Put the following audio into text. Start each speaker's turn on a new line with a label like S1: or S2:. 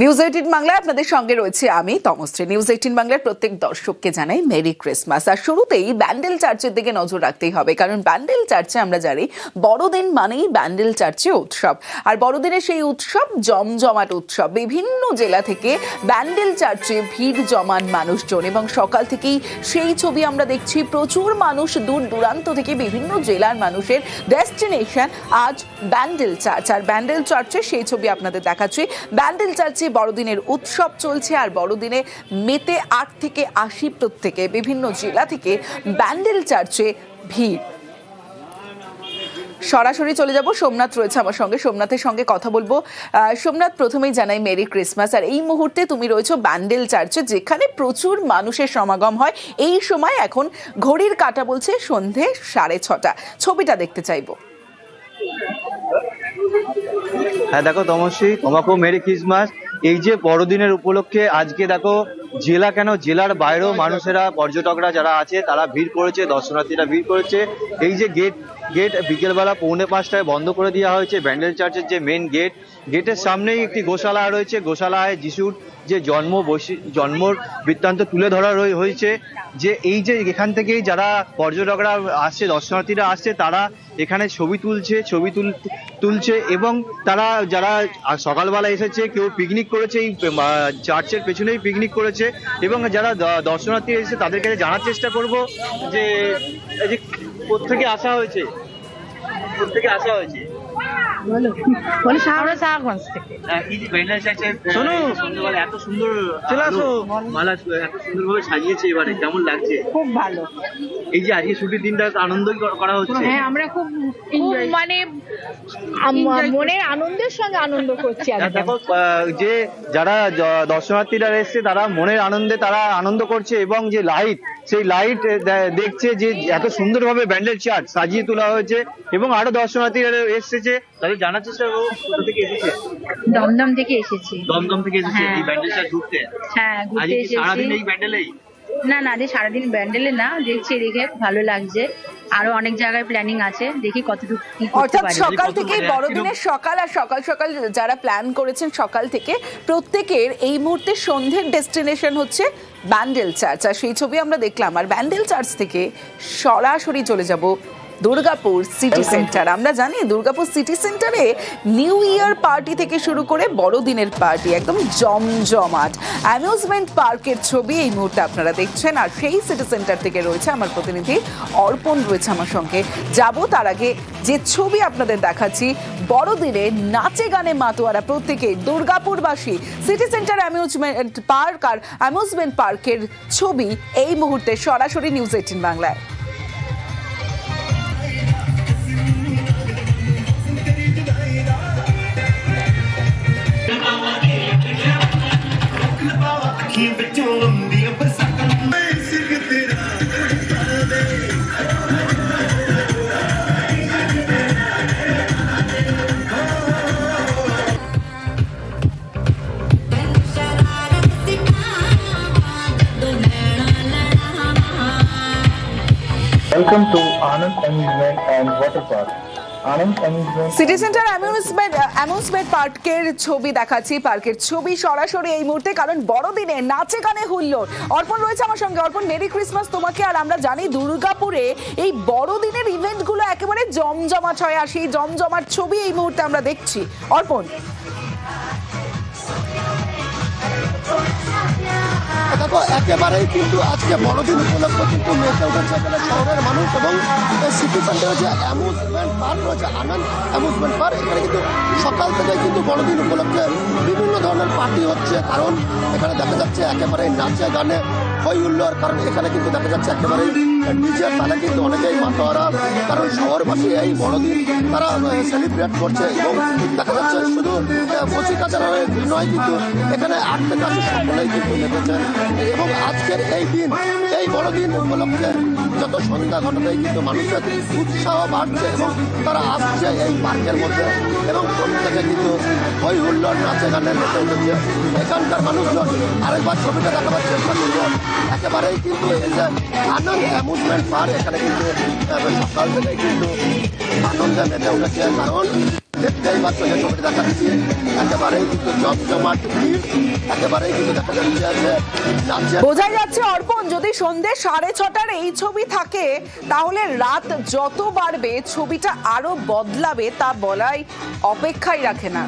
S1: News eighteen বাংলায় আপনাদের সঙ্গে রয়েছে আমি, তমশ্রী। নিউজ এইটিন বাংলার প্রত্যেক দর্শককে জানাই মেরি ক্রিসমাস আর শুরুতেই ব্যান্ডেল চার্চের দিকে নজর রাখতেই হবে, কারণ ব্যান্ডেল চার্চে আমরা জানি বড়দিন মানেই ব্যান্ডেল চার্চে উৎসব। আর বড়দিনের সেই উৎসব, জমজমাট উৎসব, বিভিন্ন জেলা থেকে ব্যান্ডেল চার্চে ভিড় জমান মানুষজন এবং সকাল থেকেই সেই ছবি আমরা দেখছি। প্রচুর মানুষ দূর দূরান্ত থেকে বিভিন্ন জেলার মানুষের ডেস্টিনেশন আজ ব্যান্ডেল চার্চ আর ব্যান্ডেল চার্চে সেই ছবি আপনাদের দেখাচ্ছি। ব্যান্ডেল চার্চে বড়দিনের উৎসব চলছে, আর বড়দিনে মেতে আট থেকে আশি প্রত্যেকে বিভিন্ন জেলা থেকে ব্যান্ডেল চার্চে ভিড়। সরাসরি চলে যাব, সোমনাথ রয়েছে আমার সঙ্গে। সোমনাথের সঙ্গে কথা বলব। সোমনাথ, প্রথমেই জানাই মেরি ক্রিসমাস। আর এই মুহূর্তে তুমি রয়েছো ব্যান্ডেল চার্চে যেখানে প্রচুর মানুষের সমাগম হয়। এই সময় এখন ঘড়ির কাটা বলছে সন্ধে সাড়ে ছটা। ছবিটা দেখতে চাইব।
S2: হ্যাঁ দেখো তমশ্রী, তোমাকেও মেরি ক্রিসমাস। এই যে বড়দিনের উপলক্ষে আজকে দেখো জেলা কেন? জেলার বাইরেও মানুষেরা, পর্যটকরা যারা আছে, তারা ভিড় করেছে, দর্শনার্থীরা ভিড় করেছে। এই যে গেট গেট বিকেলবেলা পৌনে পাঁচটায় বন্ধ করে দেওয়া হয়েছে, ব্যান্ডেল চার্চের যে মেন গেট গেটের সামনেই একটি গোশালা রয়েছে, গোশালায় যিশুর যে জন্ম বৈশি- জন্মর বৃত্তান্ত তুলে ধরা হয়েছে। যে এই যে এখান থেকেই যারা পর্যটকরা আসছে, দর্শনার্থীরা আসছে, তারা এখানে ছবি তুলছে ছবি তুল তুলছে এবং তারা যারা সকালবেলা এসেছে কেউ পিকনিক করেছে এই চার্চের পেছনেই পিকনিক করেছে এবং যারা দর্শনার্থী এসেছে তাদের কাছে জানার চেষ্টা করব যে এই যে কোথেকে আসা হয়েছে? কোথেকে আসা হয়েছে? হ্যাঁ,
S3: খুব ভালো।
S2: এই যে আজকে ছুটির দিনটা আনন্দই করা- হচ্ছে।
S3: হ্যাঁ আমরা খুব মানে মনের আনন্দের সঙ্গে আনন্দ করছি
S2: দেখো যে যারা দর্শনার্থীরা এসছে তারা মনের আনন্দে তারা আনন্দ করছে এবং যে লাইট সেই লাইট দেখছে যে এত সুন্দরভাবে ব্যান্ডেল চার্ট সাজিয়ে তোলা হয়েছে এবং আরও দর্শনার্থীরা এসেছে। তাদের জানার চেষ্টা করব কোথা থেকে এসেছে?
S3: দমদম থেকে এসেছি।
S2: দমদম থেকে এসেছে
S3: হ্যাঁ।
S2: এই ব্যান্ডেল চার্চ ঘুরতে?
S3: হ্যাঁ ঘুরতে
S2: আজকে
S3: এসেছি।
S2: সারাদিন এই ব্যান্ডেলেই?
S3: না না যে সারাদিন ব্যান্ডেলে না দেখছি দেখে ভালো লাগছে। আরও অনেক জায়গায় প্ল্যানিং আছে দেখি কতটুকু কি করতে
S1: অর্থাৎ
S3: পারি।
S1: সকাল থেকে
S2: মানে
S1: বড়দিনের সকাল আর সকাল সকাল যারা প্ল্যান করেছেন সকাল থেকে প্রত্যেকের এই মুহূর্তে সন্ধ্যের ডেস্টিনেশন হচ্ছে ব্যান্ডেল চার্চ আর সেই ছবি আমরা দেখলাম। আর ব্যান্ডেল চার্চ থেকে সরাসরি চলে যাব দুর্গাপুর সিটি সেন্টার আমরা জানি দুর্গাপুর সিটি সেন্টারে নিউ ইয়ার পার্টি থেকে শুরু করে বড়দিনের পার্টি একদম জমজমাট। অ্যামিউজমেন্ট পার্কের ছবি এই মুহূর্তে আপনারা দেখছেন। আর সেই সিটি সেন্টার থেকে রয়েছে আমার প্রতিনিধি অর্পণ রয়েছে আমার সঙ্গে। যাব তার আগে যে ছবি আপনাদের দেখাচ্ছি বড়দিনে নাচে গানে মাতোয়ারা প্রত্যেকে দুর্গাপুরবাসী। সিটি সেন্টার অ্যামিউজমেন্ট পার্ক আর অ্যামিউজমেন্ট পার্কের ছবি এই মুহূর্তে সরাসরি নিউজ এইটিন বাংলায়।
S4: Welcome to Anand Amusement and Water Park.
S1: City centre amusement amusement পার্কের ছবি দেখাচ্ছি। পার্কের ছবি সরাসরি এই মুহূর্তে, কারণ বড়দিনে নাচে গানে হুল্লোড়। অর্পণ রয়েছে আমার সঙ্গে। অর্পণ মেরি ক্রিসমাস তোমাকে। আর আমরা জানি দুর্গাপুরে এই বড়দিনের ইভেন্টগুলো একেবারে জমজমাট হয়। আর সেই জমজমাট ছবি এই মুহূর্তে আমরা দেখছি। অর্পণ।
S5: দেখো, একেবারেই কিন্তু আজকে বড়দিন উপলক্ষে কিন্তু শহরের মানুষ এবং সিটি সেন্টার যে অ্যামুজমেন্ট পার্ক রয়েছে, আনন্দ অ্যামুজমেন্ট পার্ক এখানে কিন্তু সকাল থেকে কিন্তু বড়দিন উপলক্ষে বিভিন্ন ধরনের পার্টি হচ্ছে। কারণ এখানে দেখা যাচ্ছে একেবারে নাচে গানে হই হুল্লোড় কারণ এখানে কিন্তু দেখা যাচ্ছে একেবারে নিজের তারা কিন্তু অনেকেই মাতোয়ারা, কারণ শহরবাসী এই বড়দিন তারা সেলিব্রেট করছে এবং দেখা যাচ্ছে শুধু কচি কাচারা নয় কিন্তু এখানে আট থেকে আসে সকলেই কিন্তু নেমেছেন এবং আজকের এই দিন, এই বড়দিন উপলক্ষে যত সন্ধ্যা ঘটাতেই কিন্তু মানুষের উৎসাহ বাড়ছে এবং তারা আসছে এই পার্কের মধ্যে এবং প্রত্যেকে কিন্তু হই হুল্লোড় নাচে গানে মেতে উঠেছে। এখানকার মানুষজন আরেকবার ছবিটা দেখাবার চেষ্টা করব একেবারেই কিন্তু এই যে আনন্দ অ্যামুজমেন্ট পার্ক এখানে কিন্তু সকাল থেকে কিন্তু আনন্দে মেতে উঠেছে। কারণ
S1: বোঝাই যাচ্ছে, অর্পণ, যদি সন্ধে সাড়ে ছটার এই ছবি থাকে, তাহলে রাত যত বাড়বে, ছবিটা আরও বদলাবে তা বলাই অপেক্ষাই রাখে না।